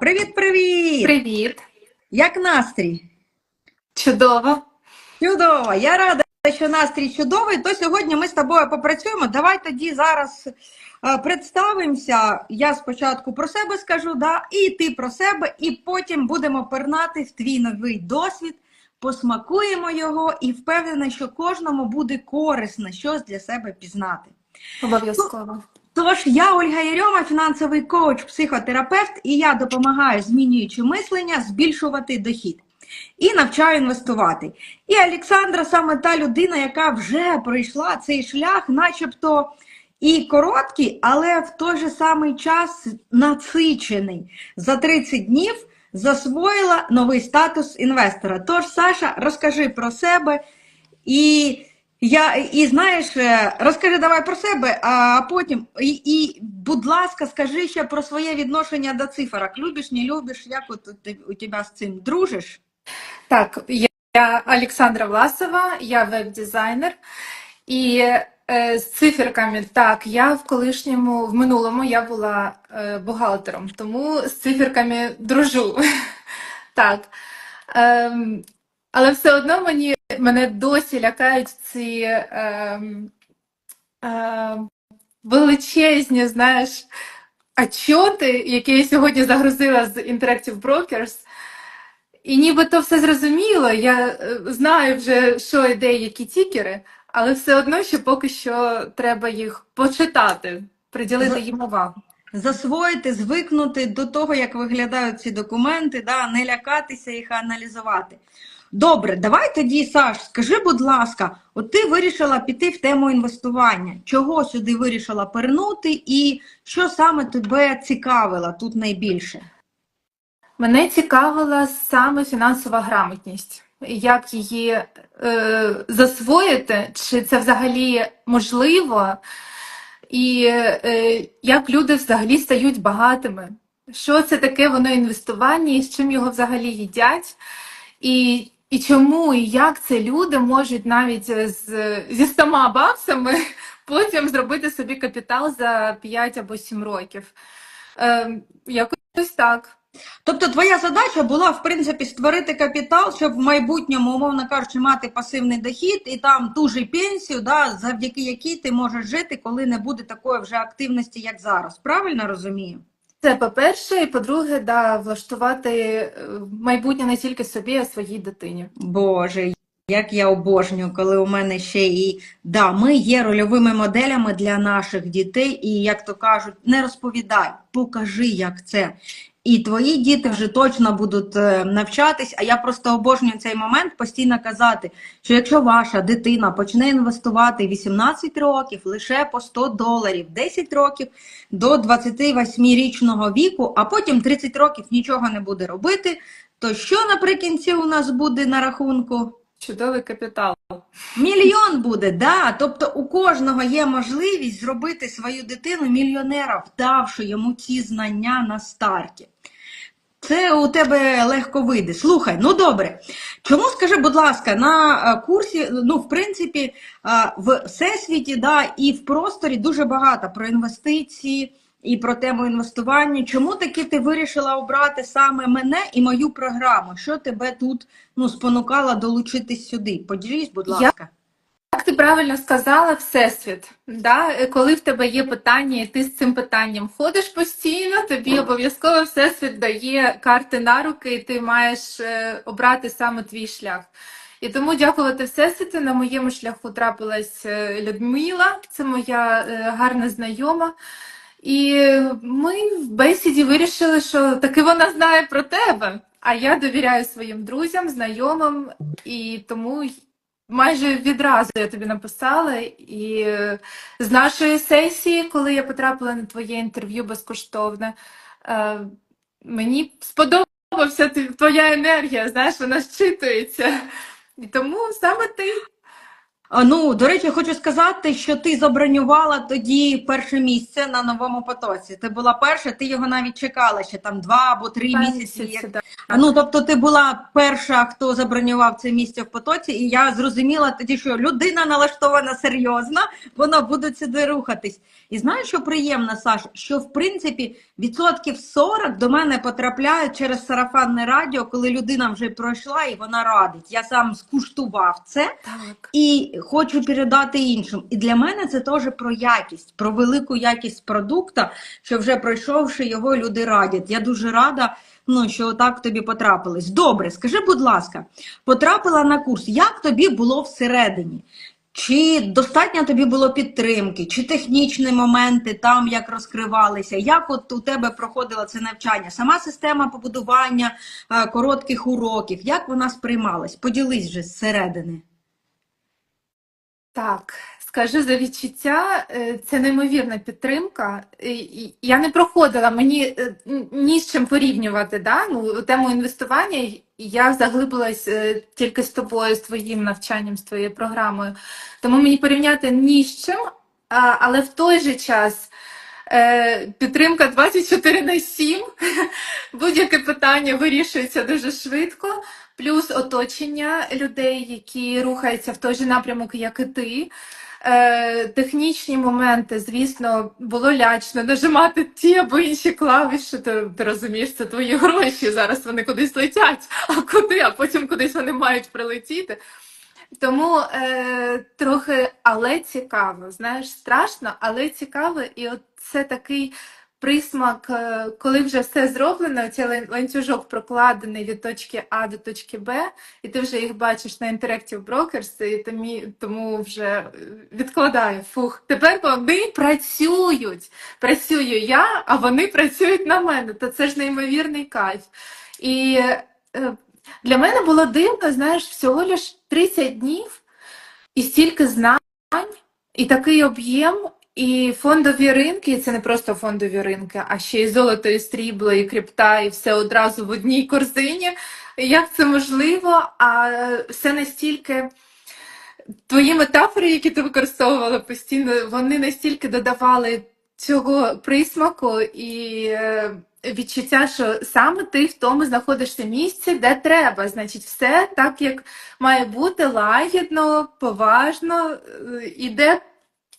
Привіт, привіт! Привіт, Як настрій? чудово. Чудово! Я рада, що настрій чудовий. То сьогодні ми з тобою попрацюємо. Давай тоді зараз е, представимося. Я спочатку про себе скажу, да, і ти про себе, і потім будемо пернати в твій новий досвід, посмакуємо його і впевнена, що кожному буде корисно щось для себе пізнати. Обов'язково. Тож я Ольга Єрьома, фінансовий коуч, психотерапевт, і я допомагаю, змінюючи мислення, збільшувати дохід і навчаю інвестувати. І Олександра саме та людина, яка вже пройшла цей шлях, начебто і короткий, але в той же самий час насичений. За 30 днів засвоїла новий статус інвестора. Тож, Саша, розкажи про себе і. Я і знаєш, е, розкажи давай про себе, а потім і, і будь ласка, скажи ще про своє відношення до цифрок. Любиш, не любиш, як от у у тебе з цим дружиш? Так, я я Олександра Власова, я веб-дизайнер. І е, з циферками, так, я в колишньому, в минулому я була е, бухгалтером, тому з циферками дружу. Так. Ем, але все одно мені, мене досі лякають ці ем, ем, величезні, знаєш, отчоти, які я сьогодні загрузила з Interactive Brokers. І нібито все зрозуміло, я е, знаю вже, що йде, які тікери, але все одно, що поки що треба їх почитати, приділити їм увагу. Засвоїти, звикнути до того, як виглядають ці документи, да, не лякатися їх, а аналізувати. Добре, давай тоді, Саш, скажи, будь ласка, от ти вирішила піти в тему інвестування. Чого сюди вирішила пернути і що саме тебе цікавило тут найбільше? Мене цікавила саме фінансова грамотність. Як її е, засвоїти, чи це взагалі можливо, і е, як люди взагалі стають багатими. Що це таке воно інвестування, і з чим його взагалі їдять, і, і чому, і як це люди можуть навіть з, зі 100 баксами потім зробити собі капітал за 5 або 7 років. Е, якось так. Тобто твоя задача була, в принципі, створити капітал, щоб в майбутньому, умовно кажучи, мати пасивний дохід і там ту ж пенсію, да, завдяки якій ти можеш жити, коли не буде такої вже активності, як зараз. Правильно розумію? Це по-перше, і по-друге, да, влаштувати е, майбутнє не тільки собі, а своїй дитині. Боже, як я обожнюю, коли у мене ще і да, ми є рольовими моделями для наших дітей, і як то кажуть, не розповідай, покажи, як це. І твої діти вже точно будуть е, навчатись, а я просто обожнюю цей момент постійно казати, що якщо ваша дитина почне інвестувати 18 років лише по 100 доларів, 10 років до 28-річного віку, а потім 30 років нічого не буде робити, то що наприкінці у нас буде на рахунку? Чудовий капітал. Мільйон буде, да. Тобто у кожного є можливість зробити свою дитину мільйонера, вдавши йому ці знання на старті. Це у тебе легко вийде. Слухай, ну добре. Чому скажи, будь ласка, на е, курсі, ну, в принципі, е, в всесвіті, да, і в просторі дуже багато про інвестиції і про тему інвестування. Чому таки ти вирішила обрати саме мене і мою програму? Що тебе тут ну, спонукало долучитись сюди? Поділись, будь ласка. Як ти правильно сказала, всесвіт. Да? Коли в тебе є питання, і ти з цим питанням ходиш постійно, тобі обов'язково всесвіт дає карти на руки, і ти маєш е, обрати саме твій шлях. І тому дякувати Всесвіту. На моєму шляху трапилась е, Людмила, це моя е, гарна знайома. І ми в бесіді вирішили, що таки вона знає про тебе. А я довіряю своїм друзям, знайомим, і тому майже відразу я тобі написала. І з нашої сесії, коли я потрапила на твоє інтерв'ю безкоштовне, е, мені сподобався твоя енергія, знаєш, вона щитується. І тому саме ти. Ну, до речі, хочу сказати, що ти забронювала тоді перше місце на новому потоці. Ти була перша, ти його навіть чекала ще там два або три Два місяці. місяці, як-. Ну, тобто, ти була перша, хто забронював це місце в потоці, і я зрозуміла тоді, що людина налаштована серйозно, вона буде сюди рухатись. І знаєш, що приємно, Саш, що в принципі відсотків 40 до мене потрапляють через сарафанне радіо, коли людина вже пройшла і вона радить. Я сам скуштував це. Так. І хочу передати іншим. І для мене це теж про якість, про велику якість продукта, що вже пройшовши його, люди радять. Я дуже рада, ну, що так тобі потрапилось. Добре, скажи, будь ласка, потрапила на курс, як тобі було всередині? Чи достатньо тобі було підтримки, чи технічні моменти там як розкривалися? Як от у тебе проходило це навчання? Сама система побудування е, коротких уроків, як вона сприймалась? Поділись вже зсередини. Так, скажу за відчуття, е, це неймовірна підтримка. Я не проходила, мені е, ні з чим порівнювати. Да? Ну, тему інвестування я заглибилась е, тільки з тобою, з твоїм навчанням, з твоєю програмою. Тому мені порівняти ні з чим, але в той же час підтримка 24 на 7, будь-яке питання вирішується дуже швидко. Плюс оточення людей, які рухаються в той же напрямок, як і ти. Е, технічні моменти, звісно, було лячно нажимати ті або інші клавіші. Ти, ти розумієш, це твої гроші. Зараз вони кудись летять, а куди, а потім кудись вони мають прилетіти. Тому е, трохи, але цікаво. Знаєш, страшно, але цікаво. І от це такий присмак, е, коли вже все зроблено, цей ланцюжок прокладений від точки А до точки Б, і ти вже їх бачиш на Interactive Brokers, і тому, тому вже е, відкладаю. Фух, тепер вони працюють. Працюю я, а вони працюють на мене. То це ж неймовірний кайф. І е, для мене було дивно, знаєш, всього лиш 30 днів і стільки знань, і такий об'єм, і фондові ринки, це не просто фондові ринки, а ще й золото, і срібло, і крипта, і все одразу в одній корзині. Як це можливо? А все настільки. Твої метафори, які ти використовувала постійно, вони настільки додавали цього присмаку і е, відчуття, що саме ти в тому знаходишся місці, де треба. Значить, все так, як має бути, лагідно, поважно, е, іде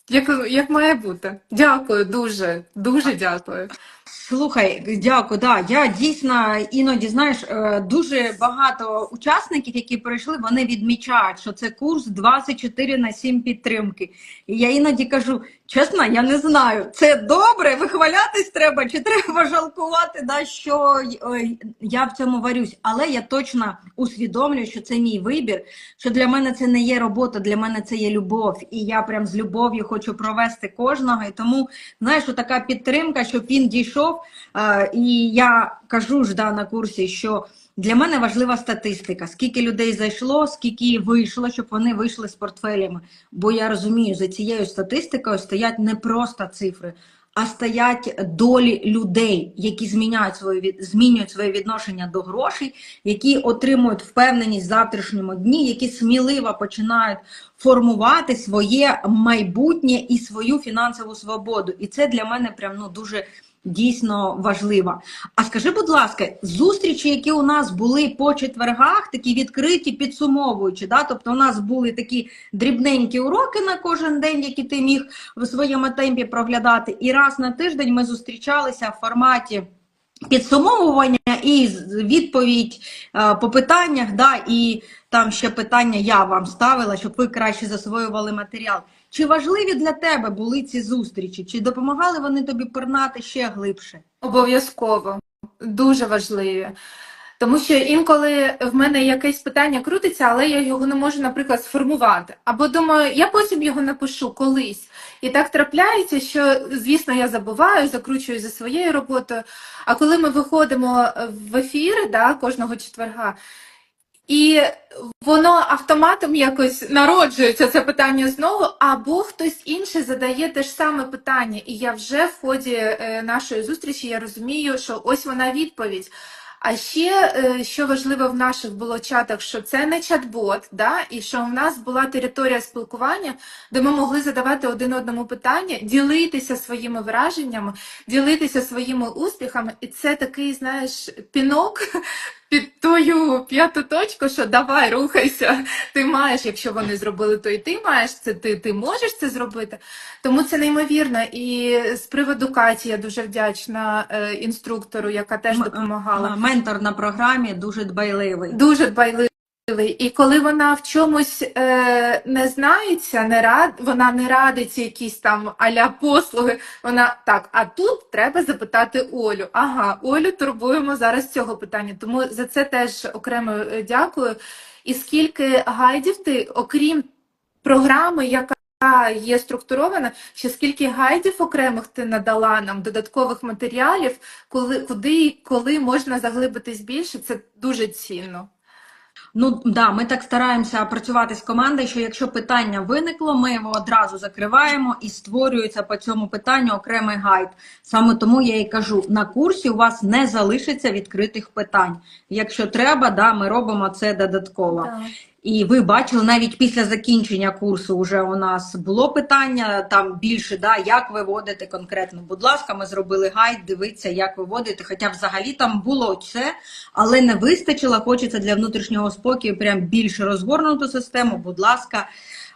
як, як має бути. Дякую, дуже, дуже дякую. Слухай, дякую. Да, я дійсно іноді знаєш е, дуже багато учасників, які пройшли, вони відмічають, що це курс 24 на 7 підтримки. І я іноді кажу, чесно, я не знаю, це добре, вихвалятись треба, чи треба жалкувати, да, що е, я в цьому варюсь. Але я точно усвідомлюю, що це мій вибір, що для мене це не є робота, для мене це є любов. І я прям з любов'ю хочу провести кожного. І тому знаєш, така підтримка, щоб він дійшов. Е, І я кажу ж да, на курсі, що для мене важлива статистика, скільки людей зайшло, скільки вийшло, щоб вони вийшли з портфелями. Бо я розумію, за цією статистикою стоять не просто цифри, а стоять долі людей, які зміняють своє від... змінюють своє відношення до грошей, які отримують впевненість в завтрашньому дні, які сміливо починають формувати своє майбутнє і свою фінансову свободу. І це для мене прям ну дуже дійсно важливо. А скажи, будь ласка, зустрічі, які у нас були по четвергах, такі відкриті, підсумовуючи, да? тобто у нас були такі дрібненькі уроки на кожен день, які ти міг в своєму темпі проглядати. І раз на тиждень ми зустрічалися в форматі. Підсумовування і відповідь е, по питаннях, да, і там ще питання я вам ставила, щоб ви краще засвоювали матеріал. Чи важливі для тебе були ці зустрічі? Чи допомагали вони тобі пернати ще глибше? Обов'язково, дуже важливі. Тому що інколи в мене якесь питання крутиться, але я його не можу, наприклад, сформувати. Або думаю, я потім його напишу колись. І так трапляється, що, звісно, я забуваю, закручую за своєю роботою. А коли ми виходимо в ефір да, кожного четверга, і воно автоматом якось народжується це питання знову, або хтось інший задає те ж саме питання, і я вже в ході е, нашої зустрічі я розумію, що ось вона відповідь. А ще е, що важливо в наших було чатах, що це не чат-бот, да, і що в нас була територія спілкування, де ми могли задавати один одному питання, ділитися своїми враженнями, ділитися своїми успіхами, і це такий, знаєш, пінок під тою п'яту точку, що давай, рухайся, ти маєш, якщо вони зробили, то і ти маєш це, ти, ти можеш це зробити. Тому це неймовірно. І з приводу Каті я дуже вдячна е, інструктору, яка теж допомагала. Ментор на програмі дуже дбайливий. Дуже дбайливий. І коли вона в чомусь е, не знається, не рад, вона не радить якісь там аля послуги. Вона так, а тут треба запитати Олю. Ага, Олю турбуємо зараз цього питання. Тому за це теж окремо е, дякую. І скільки гайдів ти, окрім програми, яка є структурована, ще скільки гайдів окремих ти надала нам, додаткових матеріалів, коли, куди і коли можна заглибитись більше, це дуже цінно. Ну да, ми так стараємося працювати з командою, що якщо питання виникло, ми його одразу закриваємо і створюється по цьому питанню окремий гайд. Саме тому я і кажу: на курсі у вас не залишиться відкритих питань. Якщо треба, да, ми робимо це додатково. Так. І ви бачили, навіть після закінчення курсу вже у нас було питання там більше, да, як виводити конкретно. Будь ласка, ми зробили гайд, дивіться, як виводити. Хоча взагалі там було це, але не вистачило. Хочеться для внутрішнього спокою прям більше розгорнуту систему. Будь ласка,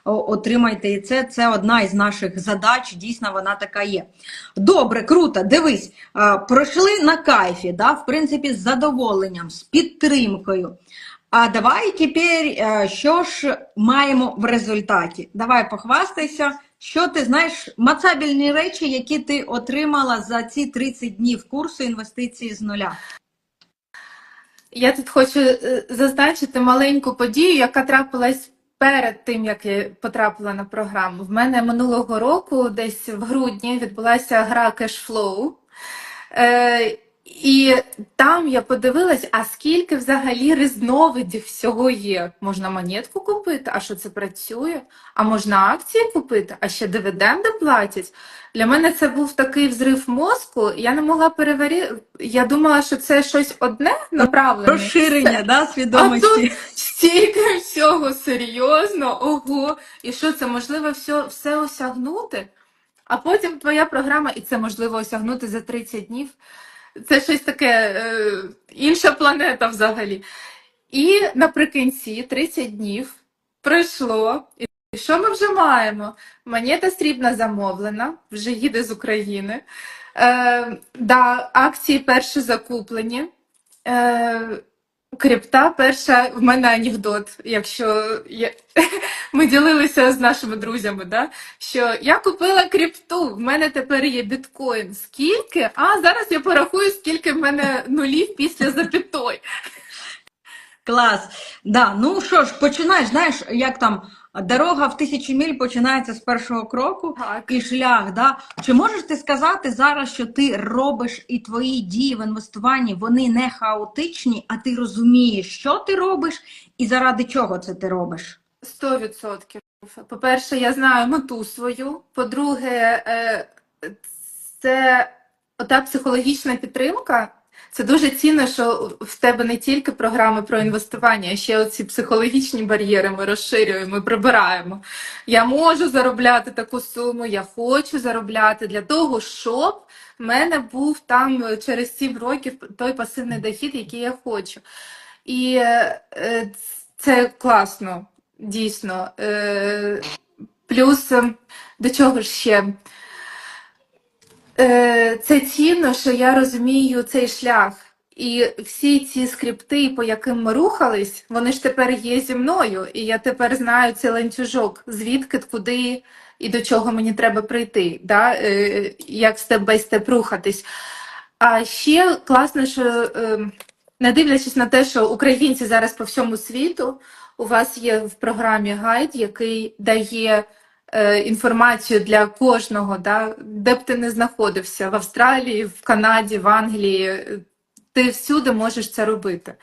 отримайте і це. Це одна із наших задач. Дійсно, вона така є. Добре, круто. Дивись, пройшли на кайфі, да, в принципі, з задоволенням, з підтримкою. А давай тепер, е, що ж маємо в результаті? Давай похвастайся, що ти знаєш, мацабельні речі, які ти отримала за ці 30 днів курсу інвестиції з нуля. Я тут хочу е, зазначити маленьку подію, яка трапилась перед тим, як я потрапила на програму. В мене минулого року, десь в грудні, відбулася гра Cashflow. Е, і там я подивилась, а скільки взагалі різновидів всього є. Можна монетку купити, а що це працює? А можна акції купити, а ще дивіденди платять. Для мене це був такий взрив мозку. Я не могла переварити. Я думала, що це щось одне направлене. Розширення да, А свідомості. тут стільки всього серйозно, ого. І що це можливо все, все осягнути? А потім твоя програма, і це можливо осягнути за 30 днів. Це щось таке, е, інша планета взагалі. І наприкінці 30 днів пройшло. І що ми вже маємо? Монета срібна замовлена, вже їде з України. Е, да, акції перші закуплені. Е, крипта перша, в мене анекдот, якщо я... ми ділилися з нашими друзями, да? що я купила крипту, в мене тепер є біткоін. Скільки? А зараз я порахую, скільки в мене нулів після запятої. Клас. Да, ну що ж, починаєш, знаєш, як там дорога в тисячу миль починається з першого кроку. Так. і шлях. Да? Чи можеш ти сказати зараз, що ти робиш і твої дії в інвестуванні вони не хаотичні, а ти розумієш, що ти робиш і заради чого це ти робиш? Сто відсотків. По-перше, я знаю мету свою. По-друге, е, це ота психологічна підтримка. Це дуже цінно, що в тебе не тільки програми про інвестування, а ще оці психологічні бар'єри ми розширюємо, і прибираємо. Я можу заробляти таку суму, я хочу заробляти для того, щоб в мене був там через 7 років той пасивний дохід, який я хочу. І е, е, це класно, дійсно. Е, Плюс е, до чого ж ще? Е, Це цінно, що я розумію цей шлях. І всі ці скрипти, по яким ми рухались, вони ж тепер є зі мною. І я тепер знаю цей ланцюжок, звідки, куди і до чого мені треба прийти, да? е, як степ бай степ рухатись. А ще класно, що е, не дивлячись на те, що українці зараз по всьому світу, у вас є в програмі гайд, який дає інформацію для кожного, да, де б ти не знаходився, в Австралії, в Канаді, в Англії. е, Ти всюди можеш це робити.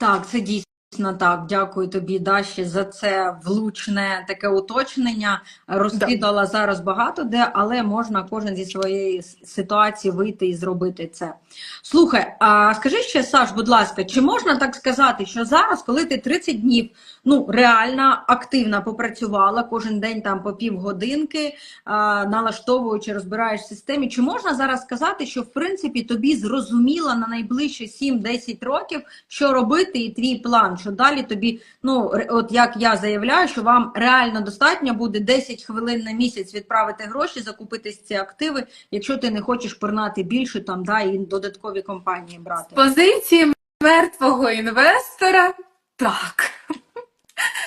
Так, це дійсно. Дійсно так, дякую тобі, Даші, за це влучне таке уточнення. Розкидала зараз багато де, але можна кожен зі своєї ситуації вийти і зробити це. Слухай, а скажи ще, Саш, будь ласка, чи можна так сказати, що зараз, коли ти 30 днів ну, реально активно попрацювала, кожен день там по півгодинки, а, налаштовуючи, розбираєш в системі, чи можна зараз сказати, що в принципі тобі зрозуміло на найближчі 7-10 років, що робити, і твій план, що далі тобі, ну от як я заявляю, що вам реально достатньо буде 10 хвилин на місяць відправити гроші, закупити ці активи, якщо ти не хочеш пернати більше там, да, і додаткові компанії брати. З позиції мертвого інвестора, так.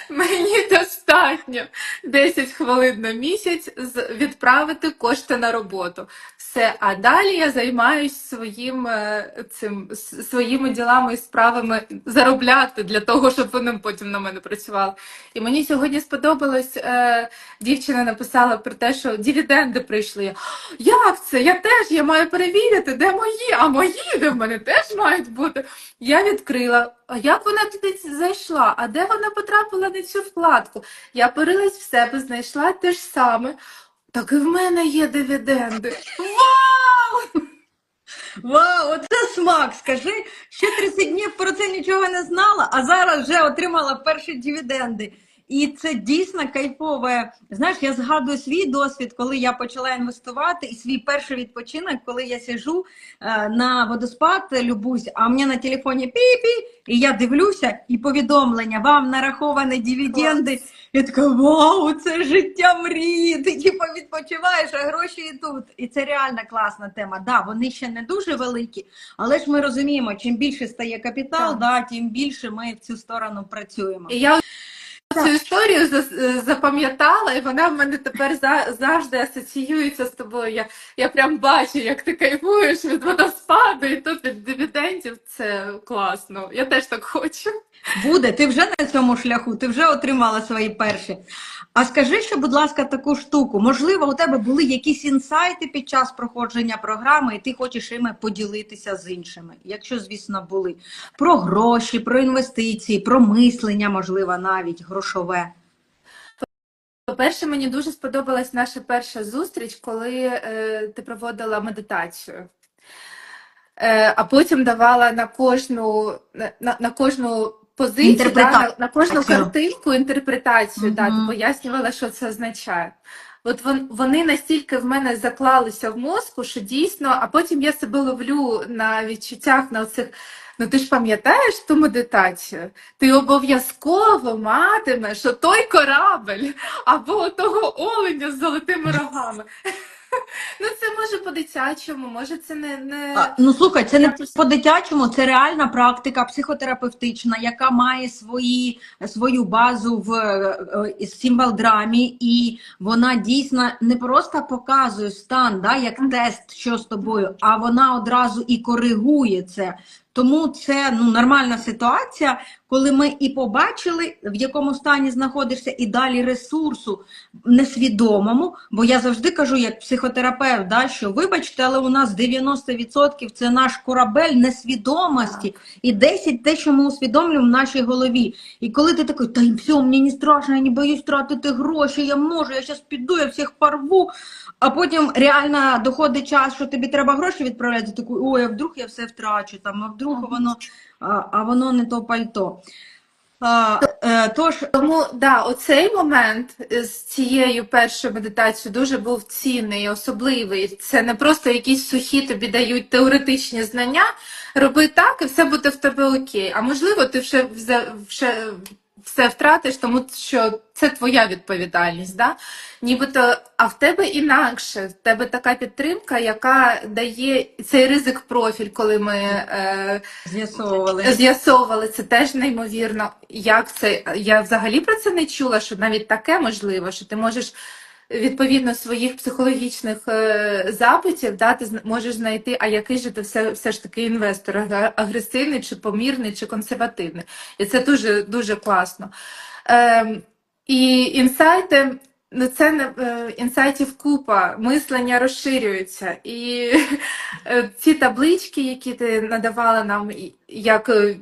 Мені достатньо 10 хвилин на місяць відправити кошти на роботу. Все, а далі я займаюсь своїм е, цим своїми ділами і справами заробляти для того, щоб вони потім на мене працювали. І мені сьогодні сподобалось, е, дівчина написала про те, що дивіденди прийшли. Як це? Я теж я маю перевірити, де мої, а мої, де в мене теж мають бути. Я відкрила. А як вона туди зайшла? А де вона потрапила на цю вкладку? Я порилась в себе, знайшла те ж саме. Так і в мене є дивіденди. Вау! Вау, оце смак! Скажи, ще 30 днів про це нічого не знала, а зараз вже отримала перші дивіденди. І це дійсно кайфове. Знаєш, я згадую свій досвід, коли я почала інвестувати, і свій перший відпочинок, коли я сижу е, на водоспад, любусь, а мені на телефоні пі-пі, і я дивлюся, і повідомлення, вам нараховані дивіденди. Я така, вау, це життя мрії. Ти типу відпочиваєш, а гроші і тут. І це реально класна тема. Да, вони ще не дуже великі, але ж ми розуміємо, чим більше стає капітал, Так. да, тим більше ми в цю сторону працюємо. Я цю історію за- запам'ятала, і вона в мене тепер за- завжди асоціюється з тобою. Я, я прям бачу, як ти кайфуєш від водоспаду, і тут від дивідендів. Це класно. Я теж так хочу. Буде, ти вже на цьому шляху, ти вже отримала свої перші. А скажи ще, будь ласка, таку штуку. Можливо, у тебе були якісь інсайти під час проходження програми, і ти хочеш іми поділитися з іншими, якщо, звісно, були. Про гроші, про інвестиції, про мислення, можливо, навіть грошове. По-перше, мені дуже сподобалась наша перша зустріч, коли е, ти проводила медитацію. Е, а потім давала на кожну, на, на, кожну позицію, да, на, на кожну картинку інтерпретацію, да, ти Мгм. пояснювала, що це означає. От вони настільки в мене заклалися в мозку, що дійсно, а потім я себе ловлю на відчуттях на оцих. Ну ти ж пам'ятаєш ту медитацію? Ти обов'язково матимеш той корабель або того оленя з золотими рогами. Ну, це може по-дитячому, може це не, не... А, Ну слухай, це не по-дитячому, це реальна практика психотерапевтична, яка має свої, свою базу в е, е, символ-драмі, і вона дійсно не просто показує стан, да, як тест, що з тобою, а вона одразу і коригує це. Тому це ну, нормальна ситуація, коли ми і побачили, в якому стані знаходишся, і далі ресурсу несвідомому. Бо я завжди кажу, як психотерапевт, да, що вибачте, але у нас 90% це наш корабель несвідомості, і 10% те, що ми усвідомлюємо в нашій голові. І коли ти такий, та й все, мені не страшно, я не боюсь втратити гроші, я можу, я зараз піду, я всіх порву. А потім реально доходить час, що тобі треба гроші відправляти, ти такий, ой, а вдруг я все втрачу, там, а вдруг Ага. воно, а, а воно не то пальто. А, е, тож, Тому да, оцей момент з цією першою медитацією дуже був цінний, особливий. Це не просто якісь сухі тобі дають теоретичні знання. Роби так, і все буде в тебе окей. А можливо, ти вже, вже все втратиш, тому що це твоя відповідальність. Да? Нібито, а в тебе інакше, в тебе така підтримка, яка дає цей ризик профіль, коли ми. Е, з'ясовували. З'ясовували це теж неймовірно. Як це? Я взагалі про це не чула, що навіть таке можливо, що ти можеш відповідно своїх психологічних е, запитів, да, ти можеш знайти, а який же ти все, все ж таки інвестор, агресивний, чи помірний, чи консервативний. І це дуже дуже класно. Ем, і інсайти. Ну, це не е, інсайтів купа, мислення розширюється. І е, ці таблички, які ти надавала нам, як е,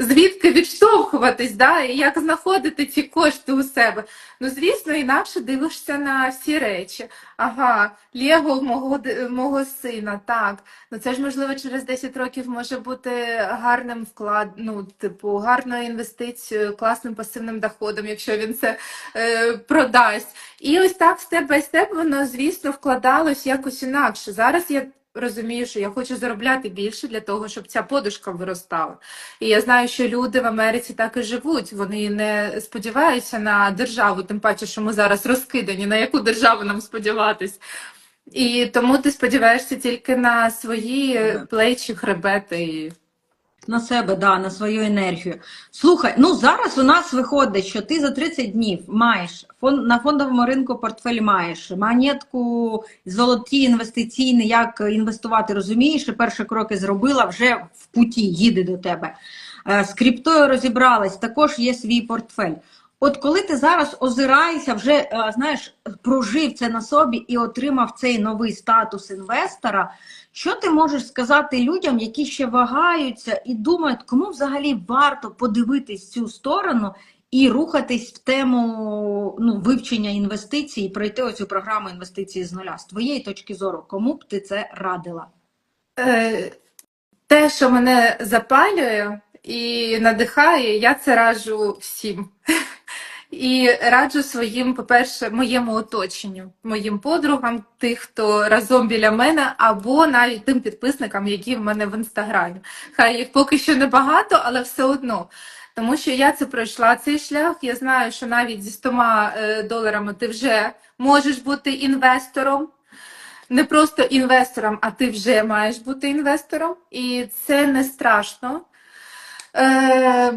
звідки відштовхуватись, да, і як знаходити ці кошти у себе. Ну, звісно, інакше дивишся на всі речі. Ага, Лего мого, мого сина, так. Ну це ж можливо через 10 років може бути гарним вклад, ну, типу, гарною інвестицією, класним пасивним доходом, якщо він це е, продасть. І ось так степ бай степ воно, звісно, вкладалось якось інакше. Зараз я розумію, що я хочу заробляти більше для того, щоб ця подушка виростала. І я знаю, що люди в Америці так і живуть. Вони не сподіваються на державу, тим паче, що ми зараз розкидані, на яку державу нам сподіватись. І тому ти сподіваєшся тільки на свої плечі, хребети. На себе, да, на свою енергію. Слухай, ну зараз у нас виходить, що ти за 30 днів маєш фон, на фондовому ринку портфель маєш монетку, золоті інвестиційні, як інвестувати, розумієш, і перші кроки зробила, вже в путі їде до тебе. Е, З криптою розібралась, також є свій портфель. От коли ти зараз озираєшся, вже е, знаєш, прожив це на собі і отримав цей новий статус інвестора. Що ти можеш сказати людям, які ще вагаються і думають, кому взагалі варто подивитись цю сторону і рухатись в тему ну, вивчення інвестицій, пройти оцю програму інвестиції з нуля? З твоєї точки зору, кому б ти це радила? Е, те, що мене запалює і надихає, я це раджу всім. І раджу своїм, по-перше, моєму оточенню, моїм подругам, тих, хто разом біля мене, або навіть тим підписникам, які в мене в інстаграмі. Хай їх поки що небагато, але все одно. Тому що я це пройшла цей шлях. Я знаю, що навіть зі 100 е, доларами ти вже можеш бути інвестором. Не просто інвестором, а ти вже маєш бути інвестором, і це не страшно. Е,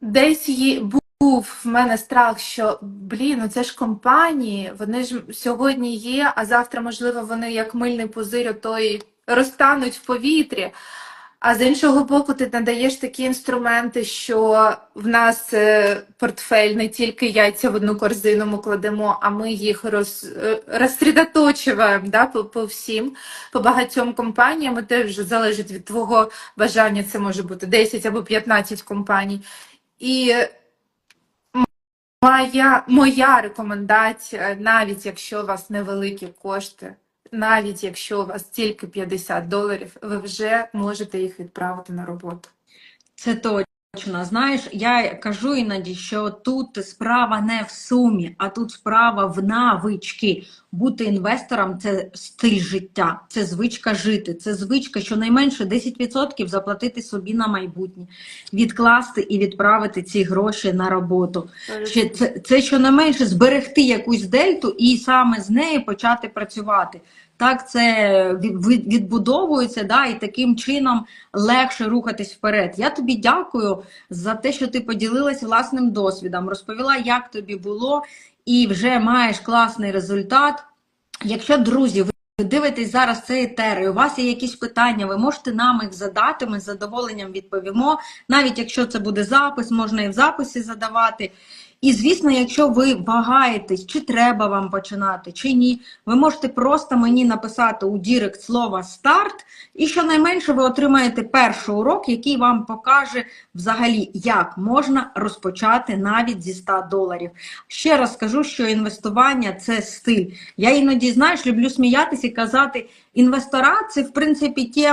десь є, був в мене страх, що блін, ну це ж компанії, вони ж сьогодні є, а завтра, можливо, вони як мильний пузир, той розтануть в повітрі. А з іншого боку, ти надаєш такі інструменти, що в нас е, портфель не тільки яйця в одну корзину ми кладемо, а ми їх роз, е, розсредоточуємо да, по, по всім, по багатьом компаніям. І Це вже залежить від твого бажання. Це може бути 10 або 15 компаній. І моя, моя рекомендація, навіть якщо у вас невеликі кошти, навіть якщо у вас тільки 50 доларів, ви вже можете їх відправити на роботу. Це точно. Знаєш, я кажу іноді, що тут справа не в сумі, а тут справа в навички. Бути інвестором це стиль життя, це звичка жити, це звичка щонайменше 10% заплатити собі на майбутнє, відкласти і відправити ці гроші на роботу. Це, це щонайменше зберегти якусь дельту і саме з неї почати працювати. Так це від- від- відбудовується, да, і таким чином легше рухатись вперед. Я тобі дякую за те, що ти поділилась власним досвідом, розповіла, як тобі було, і вже маєш класний результат. Якщо, друзі, ви дивитесь зараз цей етер, і у вас є якісь питання, ви можете нам їх задати, ми з задоволенням відповімо. Навіть якщо це буде запис, можна і в записі задавати. І, звісно, якщо ви вагаєтесь, чи треба вам починати, чи ні, ви можете просто мені написати у Дірект слово старт, і щонайменше ви отримаєте перший урок, який вам покаже взагалі, як можна розпочати навіть зі 100 доларів. Ще раз скажу, що інвестування це стиль. Я іноді, знаєш, люблю сміятися і казати, інвестора це, в принципі, ті,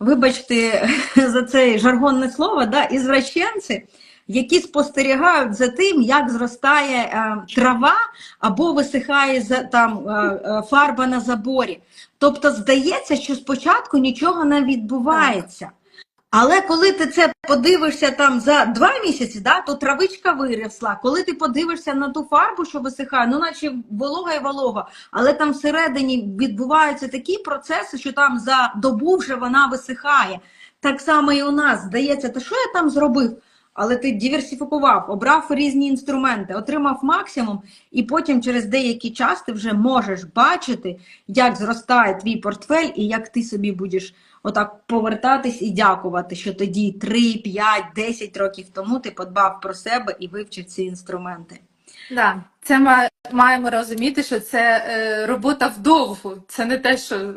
вибачте за це жаргонне слово, да, ізвращенці, які спостерігають за тим, як зростає е, трава або висихає там, е, е, фарба на заборі. Тобто здається, що спочатку нічого не відбувається. Але коли ти це подивишся там за два місяці, да, то травичка виросла. Коли ти подивишся на ту фарбу, що висихає, ну наче волога і волога, але там всередині відбуваються такі процеси, що там за добу вже вона висихає. Так само і у нас здається, та що я там зробив? Але ти диверсифікував, обрав різні інструменти, отримав максимум, і потім через деякий час ти вже можеш бачити, як зростає твій портфель і як ти собі будеш отак повертатись і дякувати, що тоді 3, 5, 10 років тому ти подбав про себе і вивчив ці інструменти. Да, це ма- маємо розуміти, що це е, робота вдовгу. Це не те, що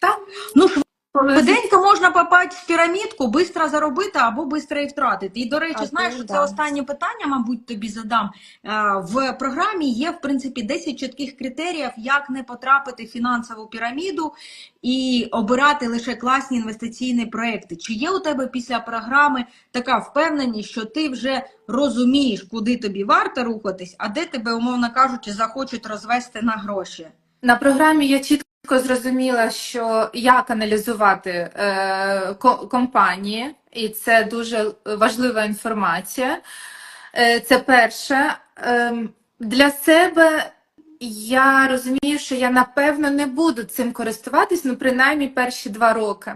там Ну, Швиденько можна попасти в пірамідку, швидко заробити або швидко і втратити. І, до речі, А знаєш, що це да. останнє питання, мабуть, тобі задам. Е, В програмі є, в принципі, 10 чітких критеріїв, як не потрапити в фінансову піраміду і обирати лише класні інвестиційні проекти. Чи є у тебе після програми така впевненість, що ти вже розумієш, куди тобі варто рухатись, а де тебе, умовно кажучи, захочуть розвести на гроші? На програмі я чітко зрозуміла, що як аналізувати е, компанії, і це дуже важлива інформація. Е, це перше. Ем, для себе я розумію, що я напевно не буду цим користуватись, ну принаймні перші два роки.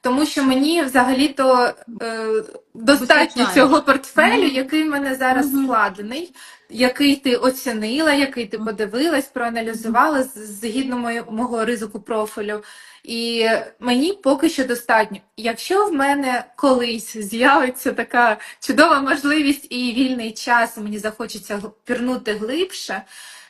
Тому що мені взагалі-то е, достатньо Вистачає. цього портфелю, який в мене зараз складений, який ти оцінила, який ти подивилась, проаналізувала згідно моє- мого ризику профілю. І мені поки що достатньо. Якщо в мене колись з'явиться така чудова можливість і вільний час, і мені захочеться пірнути глибше,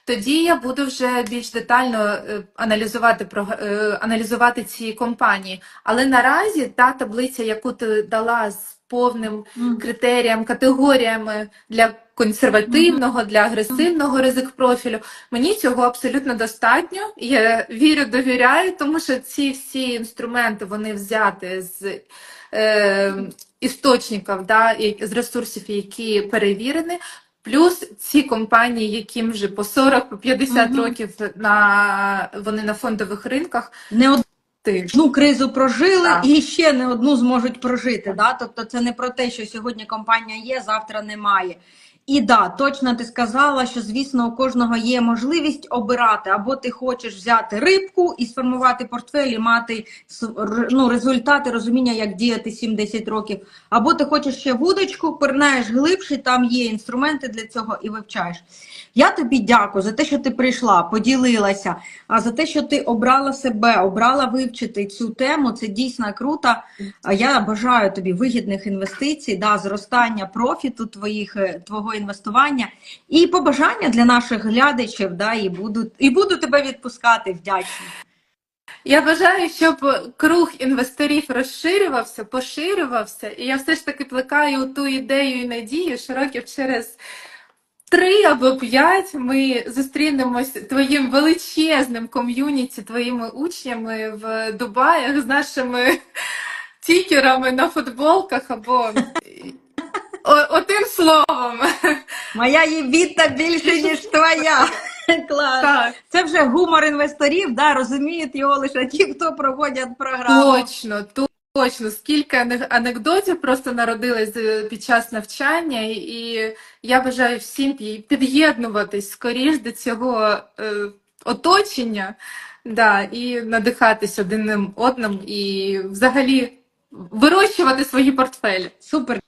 тоді я буду вже більш детально е, аналізувати е, аналізувати ці компанії. Але наразі та таблиця, яку ти дала з повним критеріям, категоріями для консервативного, для агресивного ризик профілю. Мені цього абсолютно достатньо. Я вірю, довіряю, тому що ці всі інструменти вони взяті з е, істочників, да, і з ресурсів, які перевірені. Плюс ці компанії, яким вже по 40 по 50 Мгм. років на вони на фондових ринках. Не одну кризу прожили Так. і ще не одну зможуть прожити. Да? Тобто це не про те, що сьогодні компанія є, завтра немає. І да, точно ти сказала, що звісно у кожного є можливість обирати, або ти хочеш взяти рибку і сформувати портфель і мати ну, результати, розуміння, як діяти 7-10 років, або ти хочеш ще вудочку, пирнаєш глибше, там є інструменти для цього і вивчаєш. Я тобі дякую за те, що ти прийшла, поділилася, а за те, що ти обрала себе, обрала вивчити цю тему. Це дійсно круто. Я бажаю тобі вигідних інвестицій, да, зростання профіту твоїх, е, твого інвестування і побажання для наших глядачів, да, і буду, і буду тебе відпускати вдячна. Я бажаю, щоб круг інвесторів розширювався, поширювався, і я все ж таки плекаю ту ідею і надію, що років через три або п'ять ми зустрінемось твоїм величезним ком'юніті, твоїми учнями в Дубаях з нашими тікерами на футболках або одним словом. Моя євіта більше, ніж твоя. Клас. Так. Це вже гумор інвесторів, да, розуміють його лише ті, хто проводять програму. Точно, точно. Скільки анекдотів просто народилось е, під час навчання, і- я бажаю всім під'єднуватись скоріш до цього е, оточення, да, і надихатись одним одним, і взагалі вирощувати свої портфелі. Супер.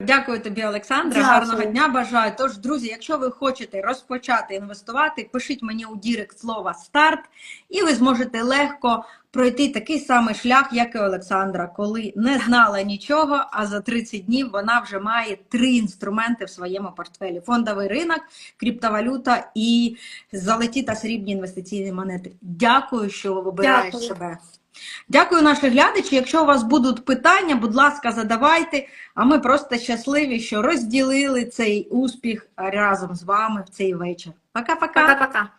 Дякую тобі, Олександра. Дякую. Гарного дня бажаю. Тож, друзі, якщо ви хочете розпочати інвестувати, пишіть мені у Дірект слово старт, і ви зможете легко пройти такий самий шлях, як і Олександра, коли не знала нічого, а за 30 днів вона вже має три інструменти в своєму портфелі: фондовий ринок, криптовалюта і золоті та срібні інвестиційні монети. Дякую, що вибираєш Дякую. себе. Дякую, наші глядачі. Якщо у вас будуть питання, будь ласка, задавайте. А ми просто щасливі, що розділили цей успіх разом з вами в цей вечір. Пока-пока. Пока-пока.